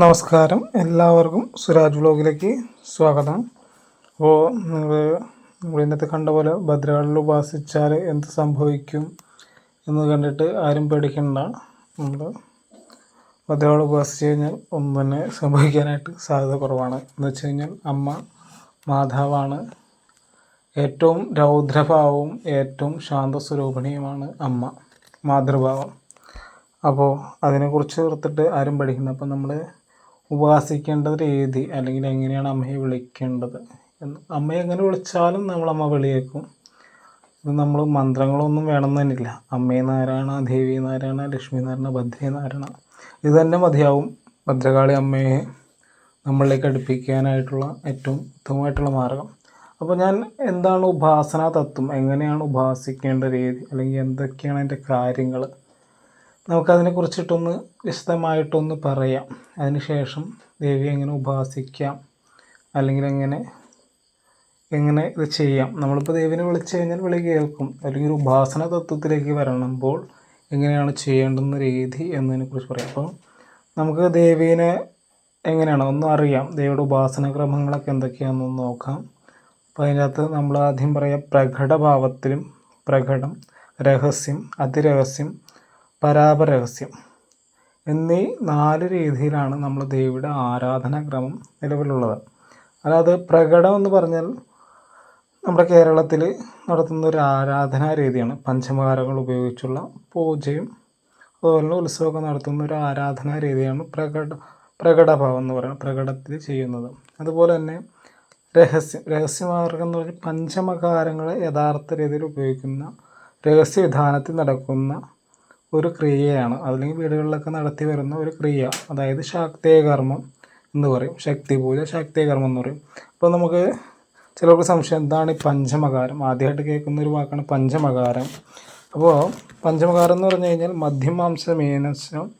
നമസ്കാരം. എല്ലാവർക്കും സുരാജ് വ്ലോഗിലേക്ക് സ്വാഗതം. അപ്പോൾ നിങ്ങൾ നമ്മൾ ഇന്നത്തെ കണ്ട പോലെ ഭദ്രകാളിൽ ഉപാസിച്ചാൽ എന്ത് സംഭവിക്കും എന്ന് കണ്ടിട്ട് ആരും പേടിക്കണ്ട. നമ്മൾ ഭദ്രകാളി ഉപാസിച്ച് കഴിഞ്ഞാൽ ഒന്നും തന്നെ സംഭവിക്കാനായിട്ട് സാധ്യത കുറവാണ്. എന്ന് വെച്ച് കഴിഞ്ഞാൽ അമ്മ മാതാവാണ് ഏറ്റവും രൗദ്രഭാവവും ഏറ്റവും ശാന്തസ്വരൂപിണിയുമാണ് അമ്മ മാതൃഭാവം. അപ്പോൾ അതിനെക്കുറിച്ച് ഓർത്തിട്ട് ആരും പഠിക്കുന്നു അപ്പം നമ്മൾ ഉപാസിക്കേണ്ട രീതി അല്ലെങ്കിൽ എങ്ങനെയാണ് അമ്മയെ വിളിക്കേണ്ടത് എന്ന്. അമ്മയെ എങ്ങനെ വിളിച്ചാലും നമ്മളമ്മ വിളിയേക്കും. ഇത് നമ്മൾ മന്ത്രങ്ങളൊന്നും വേണമെന്ന് തന്നെയില്ല. അമ്മേ നാരായണ ദേവി നാരായണ ലക്ഷ്മി നാരായണ ഭദ്രേ നാരായണ. ഇത് തന്നെ മതിയാവും. ഭദ്രകാളി അമ്മയെ നമ്മളിലേക്ക് അടുപ്പിക്കാനായിട്ടുള്ള ഏറ്റവും ഉത്തമമായിട്ടുള്ള മാർഗം. അപ്പോൾ ഞാൻ എന്താണ് ഉപാസന തത്വം? എങ്ങനെയാണ് ഉപാസിക്കേണ്ട രീതി? അല്ലെങ്കിൽ എന്തൊക്കെയാണ് അതിന്റെ കാര്യങ്ങൾ നമുക്കതിനെ കുറിച്ചിട്ടൊന്ന് വിശദമായിട്ടൊന്ന് പറയാം. അതിനുശേഷം ദേവിയെ എങ്ങനെ ഉപാസിക്കാം അല്ലെങ്കിൽ എങ്ങനെ എങ്ങനെ ഇത് ചെയ്യാം. നമ്മളിപ്പോൾ ദേവിനെ വിളിച്ചു കഴിഞ്ഞാൽ വിളി കേൾക്കും. അല്ലെങ്കിൽ ഉപാസന തത്വത്തിലേക്ക് വരണമ്പോൾ എങ്ങനെയാണ് ചെയ്യേണ്ടുന്ന രീതി എന്നതിനെക്കുറിച്ച് പറയാം. അപ്പോൾ നമുക്ക് ദേവീനെ എങ്ങനെയാണ്? ഒന്നും അറിയാം. ദേവിയുടെ ഉപാസന ക്രമങ്ങളൊക്കെ എന്തൊക്കെയാണെന്ന് നോക്കാം. അപ്പോൾ അതിനകത്ത് നമ്മൾ ആദ്യം പറയാം പ്രകടഭാവത്തിലും പ്രകടം രഹസ്യം അതിരഹസ്യം പരാപരഹസ്യം. എന്നീ നാല് രീതിയിലാണ് നമ്മൾ ദേവിയുടെ ആരാധനാക്രമം നിലവിലുള്ളത്. അതായത് പ്രകടം എന്ന് പറഞ്ഞാൽ നമ്മുടെ കേരളത്തിൽ നടത്തുന്ന ഒരു ആരാധനാ രീതിയാണ്. പഞ്ചമകാരങ്ങൾ ഉപയോഗിച്ചുള്ള പൂജയും അതുപോലെ ഉത്സവമൊക്കെ നടത്തുന്ന ഒരു ആരാധനാ രീതിയാണ് പ്രകട പ്രകടഭാവം എന്ന് പറയുന്നത് പ്രകടത്തിൽ ചെയ്യുന്നത്. അതുപോലെ തന്നെ രഹസ്യം രഹസ്യമാർഗം എന്ന് പറഞ്ഞാൽ പഞ്ചമകാരങ്ങളെ യഥാർത്ഥ രീതിയിൽ ഉപയോഗിക്കുന്ന രഹസ്യ രഹസ്യവിധാനത്തിൽ നടക്കുന്ന ഒരു ക്രിയയാണ്. അല്ലെങ്കിൽ വീടുകളിലൊക്കെ നടത്തി വരുന്ന ഒരു ക്രിയ. അതായത് ശാക്തേയകർമ്മം എന്ന് പറയും. ശക്തി പൂജ ശാക്തേയകർമ്മം എന്ന് പറയും. അപ്പോൾ നമുക്ക് ചിലർക്ക് സംശയം എന്താണ് ഈ പഞ്ചമകാരം? ആദ്യമായിട്ട് കേൾക്കുന്ന ഒരു വാക്കാണ് പഞ്ചമകാരം. അപ്പോൾ പഞ്ചമകാരം എന്ന് പറഞ്ഞു കഴിഞ്ഞാൽ മധ്യമാംസമേനശം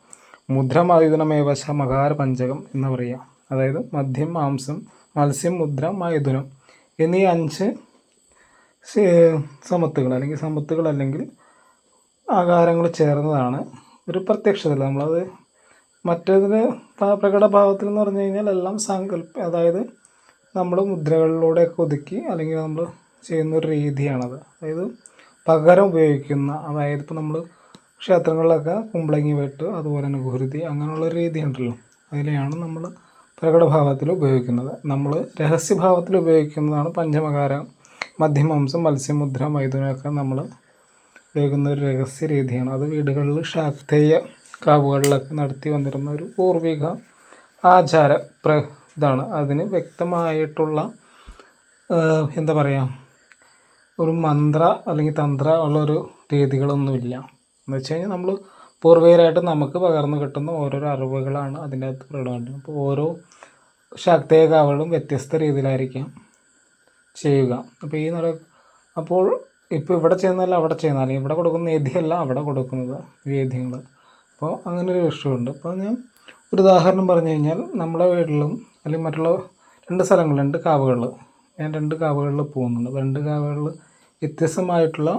മുദ്രമായുധനമേവശ മകാര പഞ്ചകം എന്ന് പറയുക. അതായത് മദ്യം മാംസം മത്സ്യം മുദ്ര മായുധനം എന്നീ അഞ്ച് സമത്തുകൾ അല്ലെങ്കിൽ സമത്തുകൾ അല്ലെങ്കിൽ ആകാരങ്ങൾ ചേർന്നതാണ്. ഒരു പ്രത്യക്ഷതല്ല നമ്മളത് മറ്റേതിന് പ്രകട ഭാവത്തിൽ എന്ന് പറഞ്ഞു കഴിഞ്ഞാൽ എല്ലാം സങ്കല്പ അതായത് നമ്മൾ മുദ്രകളിലൂടെയൊക്കെ ഒതുക്കി അല്ലെങ്കിൽ നമ്മൾ ചെയ്യുന്ന ഒരു രീതിയാണത്. അതായത് പകരം ഉപയോഗിക്കുന്ന അതായത് ഇപ്പോൾ നമ്മൾ ക്ഷേത്രങ്ങളിലൊക്കെ കുമ്പളങ്ങി വെട്ട് അതുപോലെ തന്നെ ഗുരുതി അങ്ങനെയുള്ള രീതിയുണ്ടല്ലോ. അതിലെയാണ് നമ്മൾ പ്രകടഭാവത്തിൽ ഉപയോഗിക്കുന്നത്. നമ്മൾ രഹസ്യഭാവത്തിൽ ഉപയോഗിക്കുന്നതാണ് പഞ്ചമകാരം. മധ്യമംസം മത്സ്യമുദ്ര മൈഥുനമൊക്കെ നമ്മൾ ഉപയോഗിക്കുന്ന ഒരു രഹസ്യ രീതിയാണ്. അത് വീടുകളിൽ ശാക്തേയ കാവുകളിലൊക്കെ നടത്തി വന്നിരുന്ന ഒരു പൂർവിക ആചാര പ്ര ഇതാണ്. അതിന് വ്യക്തമായിട്ടുള്ള എന്താ പറയുക ഒരു മന്ത്ര അല്ലെങ്കിൽ തന്ത്ര ഉള്ളൊരു രീതികളൊന്നുമില്ല. എന്ന് വെച്ച് കഴിഞ്ഞാൽ നമ്മൾ പൂർവികരായിട്ട് നമുക്ക് പകർന്നു കിട്ടുന്ന ഓരോരോ അറിവുകളാണ് അതിന്റെ അകത്ത് പ്രകടമായിട്ട്. അപ്പോൾ ഓരോ ശാക്തേയ കാവുകളും വ്യത്യസ്ത രീതിയിലായിരിക്കാം ചെയ്യുക. അപ്പോൾ ഈ നട അപ്പോൾ ഇപ്പോൾ ഇവിടെ ചെയ്യുന്നതല്ല അവിടെ ചെയ്യുന്ന ഇവിടെ കൊടുക്കുന്ന വേദിയല്ല അവിടെ കൊടുക്കുന്നത് വേദ്യങ്ങൾ അപ്പോൾ അങ്ങനെ ഒരു വിഷയമുണ്ട്. അപ്പോൾ ഞാൻ ഒരു ഉദാഹരണം പറഞ്ഞു കഴിഞ്ഞാൽ നമ്മുടെ വീട്ടിലും അല്ലെങ്കിൽ മറ്റുള്ള രണ്ട് സ്ഥലങ്ങൾ രണ്ട് കാവുകളിൽ ഞാൻ രണ്ട് കാവുകളിൽ പോകുന്നുണ്ട്. രണ്ട് കാവുകളിൽ വ്യത്യസ്തമായിട്ടുള്ള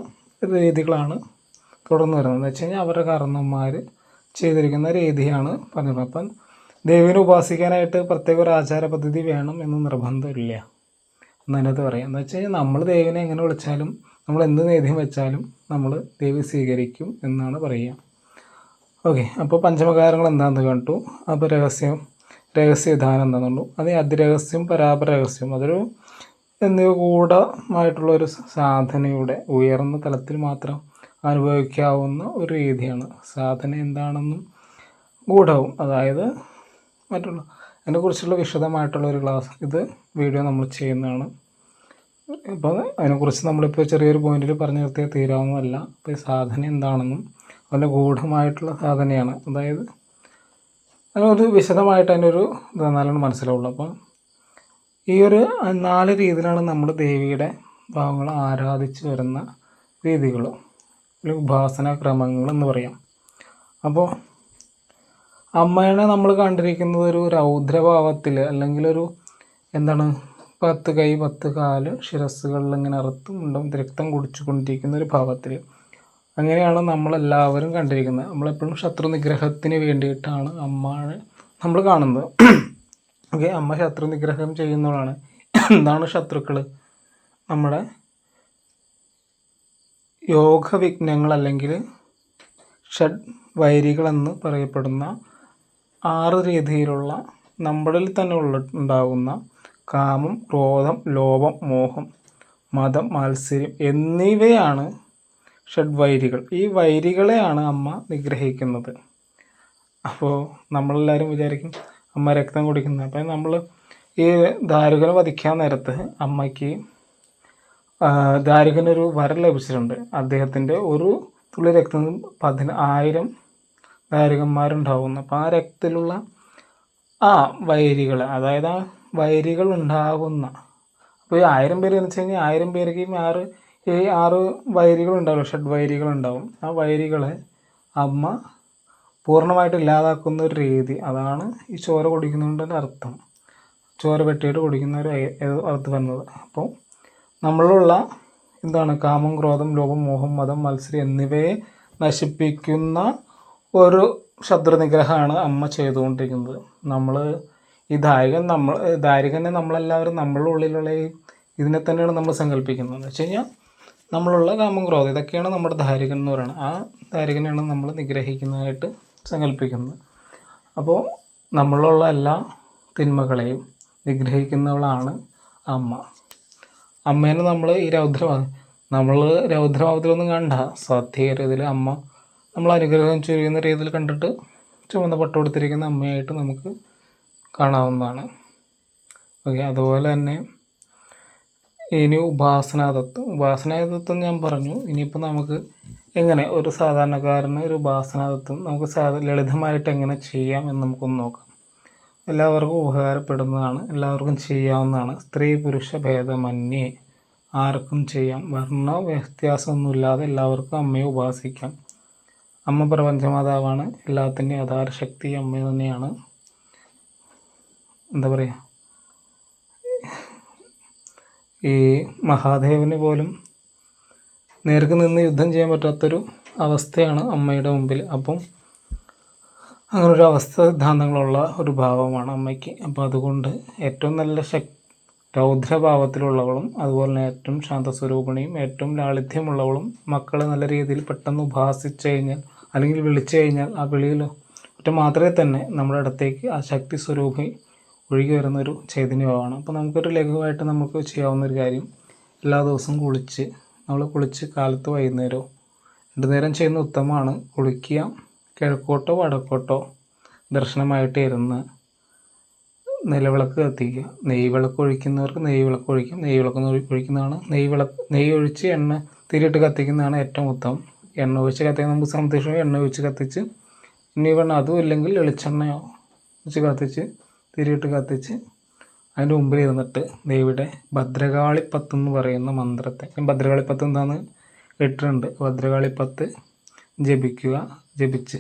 രീതികളാണ് തുടർന്ന് വരുന്നത്. എന്ന് വെച്ച് കഴിഞ്ഞാൽ അവരുടെ കാരണന്മാർ ചെയ്തിരിക്കുന്ന രീതിയാണ് പറഞ്ഞത് അപ്പം ദേവിനെ ഉപാസിക്കാനായിട്ട് പ്രത്യേക ഒരു ആചാര പദ്ധതി വേണം എന്ന് നിർബന്ധമില്ല. എന്നതിനകത്ത് പറയാം എന്ന് വെച്ച് കഴിഞ്ഞാൽ നമ്മൾ ദേവിനെ എങ്ങനെ വിളിച്ചാലും നമ്മൾ എന്ത് നേദ്യം വെച്ചാലും നമ്മൾ ദേവി സ്വീകരിക്കും എന്നാണ് പറയുക. ഓക്കെ അപ്പോൾ പഞ്ചമകാരങ്ങൾ എന്താണെന്ന് കണ്ടു. അപ്പോൾ രഹസ്യം രഹസ്യവിധാനം എന്താണെന്ന് അത് അതിരഹസ്യം പരാപരഹസ്യം അതൊരു എന്നിവ കൂടമായിട്ടുള്ളൊരു സാധനയുടെ ഉയർന്ന തലത്തിൽ മാത്രം അനുഭവിക്കാവുന്ന ഒരു രീതിയാണ്. സാധന എന്താണെന്നും ഗൂഢവും. അതായത് മറ്റുള്ള അതിനെക്കുറിച്ചുള്ള വിശദമായിട്ടുള്ള ഒരു ക്ലാസ് ഇത് വീഡിയോ നമ്മൾ ചെയ്യുന്നതാണ്. അപ്പോൾ അതിനെക്കുറിച്ച് നമ്മളിപ്പോൾ ചെറിയൊരു പോയിന്റിൽ പറഞ്ഞു നിർത്തിയാൽ തീരാവുന്നതല്ല. അപ്പോൾ ഈ സാധന എന്താണെന്നും അതിന്റെ ഗൂഢമായിട്ടുള്ള സാധനയാണ്. അതായത് അതിനൊരു വിശദമായിട്ട് അതിനൊരു ഇത് നല്ലോണം മനസ്സിലാവുള്ളൂ. അപ്പം ഈ ഒരു നാല് രീതിയിലാണ് നമ്മൾ ദേവിയുടെ ഭാവങ്ങൾ ആരാധിച്ചു വരുന്ന രീതികൾ. അല്ലെങ്കിൽ ഉപാസന ക്രമങ്ങൾ എന്ന് പറയാം. അപ്പോൾ അമ്മേനെ നമ്മൾ കണ്ടിരിക്കുന്നത് ഒരു രൗദ്രഭാവത്തിൽ അല്ലെങ്കിൽ ഒരു എന്താണ് പത്ത് കൈ പത്ത് കാൽ ശിരസ്സുകളിൽ ഇങ്ങനെ അറുത്തും ഉണ്ടാവും രക്തം കുടിച്ചു കൊണ്ടിരിക്കുന്ന ഒരു ഭാവത്തിൽ. അങ്ങനെയാണ് നമ്മളെല്ലാവരും കണ്ടിരിക്കുന്നത്. നമ്മളെപ്പോഴും ശത്രു നിഗ്രഹത്തിന് വേണ്ടിയിട്ടാണ് അമ്മയെ നമ്മൾ കാണുന്നത്. ഓക്കെ അമ്മ ശത്രു നിഗ്രഹം ചെയ്യുന്നവളാണ് എന്താണ് ശത്രുക്കൾ നമ്മുടെ യോഗവിഘ്നങ്ങൾ അല്ലെങ്കിൽ ഷഡ് വൈരികളെന്ന് പറയപ്പെടുന്ന ആറ് രീതിയിലുള്ള നമ്മളിൽ തന്നെ ഉള്ള ഉണ്ടാകുന്ന കാമം ക്രോധം ലോഭം മോഹം മതം മാത്സര്യം എന്നിവയാണ് ഷഡ്വൈരികൾ ഈ വൈരികളെയാണ് അമ്മ നിഗ്രഹിക്കുന്നത്. അപ്പോൾ നമ്മളെല്ലാവരും വിചാരിക്കും അമ്മ രക്തം കുടിക്കുന്നത് അപ്പം നമ്മൾ ഈ ദാരുകനെ വധിക്കാൻ നേരത്ത് അമ്മയ്ക്ക് ദാരുകനൊരു വരം ലഭിച്ചിട്ടുണ്ട്. അദ്ദേഹത്തിന്റെ ഒരു തുള്ളി രക്തം പതിന ആയിരം ദാരുകന്മാരുണ്ടാവുന്നു. അപ്പം ആ രക്തത്തിലുള്ള ആ വൈരികൾ അതായത് ആ വൈരികൾ ഉണ്ടാകുന്ന അപ്പോൾ ഈ ആയിരം പേര് എന്ന് വെച്ച് കഴിഞ്ഞാൽ ആയിരം പേർക്ക് ആറ് ഈ ആറ് വൈരികൾ ഉണ്ടാവും ഷഡ് വൈരികൾ ഉണ്ടാവും ആ വൈരികളെ അമ്മ പൂർണമായിട്ട് ഇല്ലാതാക്കുന്ന ഒരു രീതി. അതാണ് ഈ ചോര കുടിക്കുന്നതിന്റെ അർത്ഥം. ചോര വെട്ടിയിട്ട് കുടിക്കുന്ന ഒരു അർത്ഥം വന്നത് അപ്പോൾ നമ്മളുള്ള എന്താണ്? കാമം ക്രോധം ലോകം മോഹം മതം മത്സരം എന്നിവയെ നശിപ്പിക്കുന്ന ഒരു ശത്രുനിഗ്രഹമാണ് അമ്മ ചെയ്തുകൊണ്ടിരിക്കുന്നത്. നമ്മൾ ഈ ധാരകൻ നമ്മൾ ധാരകനെ നമ്മളെല്ലാവരും നമ്മളുടെ ഉള്ളിലുള്ള ഈ ഇതിനെ തന്നെയാണ് നമ്മൾ സങ്കല്പിക്കുന്നത്. എന്ന് വെച്ച് കഴിഞ്ഞാൽ നമ്മളുള്ള കാമം ക്രോധം ഇതൊക്കെയാണ് നമ്മുടെ ദാരികൻ എന്ന് പറയുന്നത്. ആ ദാരികനെയാണ് നമ്മൾ നിഗ്രഹിക്കുന്നതായിട്ട് സങ്കല്പിക്കുന്നത്. അപ്പോൾ നമ്മളുള്ള എല്ലാ തിന്മകളെയും നിഗ്രഹിക്കുന്നവളാണ് അമ്മ. അമ്മേനെ നമ്മൾ ഈ രൗദ്രഭാവം നമ്മൾ രൗദ്രഭാവത്തിലൊന്നും കണ്ട സത്യ രീതിയിൽ അമ്മ നമ്മൾ അനുഗ്രഹം ചൊരിയുന്ന രീതിയിൽ കണ്ടിട്ട് ചുമന്ന പട്ട് കൊടുത്തിരിക്കുന്ന അമ്മയായിട്ട് നമുക്ക് കാണാവുന്നതാണ്. ഓക്കെ അതുപോലെ തന്നെ ഇനി ഉപാസനാതത്വം ഉപാസനാതത്വം ഞാൻ പറഞ്ഞു. ഇനിയിപ്പോൾ നമുക്ക് എങ്ങനെ ഒരു സാധാരണക്കാരന് ഒരു ഉപാസനാതത്വം നമുക്ക് ലളിതമായിട്ട് എങ്ങനെ ചെയ്യാം എന്ന് നമുക്കൊന്ന് നോക്കാം. എല്ലാവർക്കും ഉപകാരപ്പെടുന്നതാണ്. എല്ലാവർക്കും ചെയ്യാവുന്നതാണ്. സ്ത്രീ പുരുഷ ഭേദമന്യേ ആർക്കും ചെയ്യാം. വർണ വ്യത്യാസമൊന്നുമില്ലാതെ എല്ലാവർക്കും അമ്മയെ ഉപാസിക്കാം. അമ്മ പ്രപഞ്ചമാതാവാണ്. എല്ലാത്തിന്റെയും ആധാരശക്തി അമ്മ തന്നെയാണ്. എന്താ പറയുക ഈ മഹാദേവന് പോലും നേർക്ക് നിന്ന് യുദ്ധം ചെയ്യാൻ പറ്റാത്തൊരു അവസ്ഥയാണ് അമ്മയുടെ മുമ്പിൽ. അപ്പം അങ്ങനെ ഒരു അവസ്ഥ സിദ്ധാന്തങ്ങളുള്ള ഒരു ഭാവമാണ് അമ്മയ്ക്ക്. അപ്പോൾ അതുകൊണ്ട് ഏറ്റവും നല്ല ശക് രൗദ്രഭാവത്തിലുള്ളവളും അതുപോലെ തന്നെ ഏറ്റവും ശാന്തസ്വരൂപിണിയും ഏറ്റവും ലാളിത്യമുള്ളവളും മക്കളെ നല്ല രീതിയിൽ പെട്ടെന്ന് ഉപാസിച്ചു കഴിഞ്ഞാൽ അല്ലെങ്കിൽ വിളിച്ചു കഴിഞ്ഞാൽ ആ വിളിയിൽ ഒറ്റ മാത്രമേ തന്നെ നമ്മുടെ അടുത്തേക്ക് ആ ശക്തി സ്വരൂപി ഒഴുകി വരുന്നൊരു ചൈതന്യമാണ് അപ്പോൾ നമുക്കൊരു ലഘുവായിട്ട് നമുക്ക് ചെയ്യാവുന്ന ഒരു കാര്യം എല്ലാ ദിവസവും കുളിച്ച് നമ്മൾ കുളിച്ച് കാലത്ത് വൈകുന്നേരമോ രണ്ടു നേരം ചെയ്യുന്ന ഉത്തമമാണ്. കുളിക്കുക കിഴക്കോട്ടോ വടക്കോട്ടോ ദർശനമായിട്ട് ഇരുന്ന് നിലവിളക്ക് കത്തിക്കുക. നെയ്യ് വിളക്ക് ഒഴിക്കുന്നവർക്ക് നെയ്യ് വിളക്ക് ഒഴിക്കും. നെയ്യ് വിളക്ക് ഒഴിക്കുന്നതാണ് നെയ്യ് വിളക്ക് നെയ്യ് ഒഴിച്ച് എണ്ണ തിരിയിട്ട് കത്തിക്കുന്നതാണ് ഏറ്റവും ഉത്തമം. എണ്ണ ഒഴിച്ച് കത്തിക്കാൻ നമുക്ക് സന്ദേശം എണ്ണ ഒഴിച്ച് കത്തിച്ച് ഇനി വേണം അതും ഇല്ലെങ്കിൽ വെളിച്ചെണ്ണയോ ഒഴിച്ച് കത്തിച്ച് തിരിയിട്ട് കത്തിച്ച് അതിന്റെ മുമ്പിൽ ഇരുന്നിട്ട് ദേവിയുടെ ഭദ്രകാളിപ്പത്ത് എന്ന് പറയുന്ന മന്ത്രത്തെ. ഭദ്രകാളിപ്പത്ത് എന്താന്ന് ഇട്ടിട്ടുണ്ട്. ഭദ്രകാളിപ്പത്ത് ജപിക്കുക ജപിച്ച്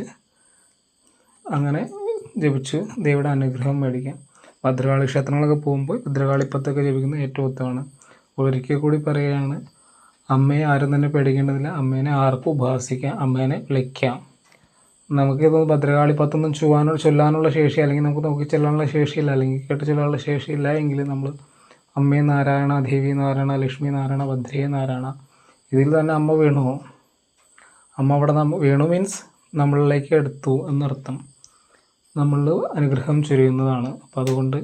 അങ്ങനെ ജപിച്ചു. ദേവിയുടെ അനുഗ്രഹം മേടിക്കാം. ഭദ്രകാളി ക്ഷേത്രങ്ങളൊക്കെ പോകുമ്പോൾ ഭദ്രകാളിപ്പത്തൊക്കെ ജപിക്കുന്നത് ഏറ്റവും ഉത്തമമാണ്. ഒരിക്കൽ കൂടി പറയുകയാണ് അമ്മയെ ആരും തന്നെ പേടിക്കേണ്ടതില്ല. അമ്മേനെ ആർക്കും ഉപാസിക്കാം. അമ്മേനെ വിളിക്കാം. നമുക്കിത് ഭദ്രകാളിപ്പത്തൊന്നും ചൊവ്വാനോ ചൊല്ലാനുള്ള ശേഷി അല്ലെങ്കിൽ നമുക്ക് നോക്കി ചെല്ലാനുള്ള ശേഷിയില്ല. അല്ലെങ്കിൽ കേട്ട് ചൊല്ലാനുള്ള ശേഷിയില്ല എങ്കിൽ നമ്മൾ അമ്മേ നാരായണ ദേവി നാരായണ ലക്ഷ്മി നാരായണ ഭദ്രേ നാരായണ ഇതിൽ തന്നെ അമ്മ വീണു. അമ്മ അവിടെ നമ്മ വീണു മീൻസ് നമ്മളിലേക്ക് എടുത്തു എന്നർത്ഥം. നമ്മൾ അനുഗ്രഹം ചൊരിയുന്നതാണ്. അപ്പോൾ അതുകൊണ്ട്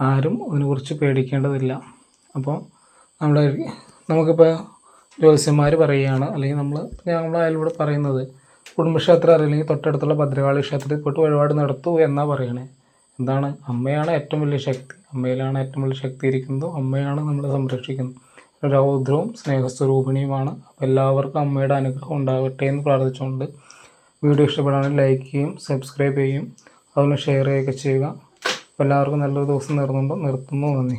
ആരും അതിനെക്കുറിച്ച് പേടിക്കേണ്ടതില്ല. അപ്പോൾ നമ്മുടെ നമുക്കിപ്പോൾ ജ്യോത്സ്യന്മാർ പറയുകയാണ് അല്ലെങ്കിൽ നമ്മൾ ഞങ്ങളുടെ അയൽവിടെ പറയുന്നത് കുടുംബക്ഷേത്രം അല്ലെങ്കിൽ തൊട്ടടുത്തുള്ള ഭദ്രകാളി ക്ഷേത്രത്തിൽ പോയിട്ട് വഴിപാട് നടത്തൂ എന്നാണ് പറയണേ. എന്താണ്? അമ്മയാണ് ഏറ്റവും വലിയ ശക്തി. അമ്മയിലാണ് ഏറ്റവും വലിയ ശക്തി ഇരിക്കുന്നത്. അമ്മയാണ് നമ്മളെ സംരക്ഷിക്കുന്നത്. രൗദ്രവും സ്നേഹസ്വരൂപിണിയുമാണ്. അപ്പോൾ എല്ലാവർക്കും അമ്മയുടെ അനുഗ്രഹം ഉണ്ടാകട്ടെ എന്ന് പ്രാർത്ഥിച്ചുകൊണ്ട് വീഡിയോ ഇഷ്ടപ്പെടുകയാണെങ്കിൽ ലൈക്ക് ചെയ്യും സബ്സ്ക്രൈബ് ചെയ്യും അതുപോലെ ഷെയർ ചെയ്യുകയൊക്കെ ചെയ്യുക. അപ്പോൾ എല്ലാവർക്കും നല്ലൊരു ദിവസം നേർന്നുകൊണ്ട് നിർത്തുന്നു. നന്ദി.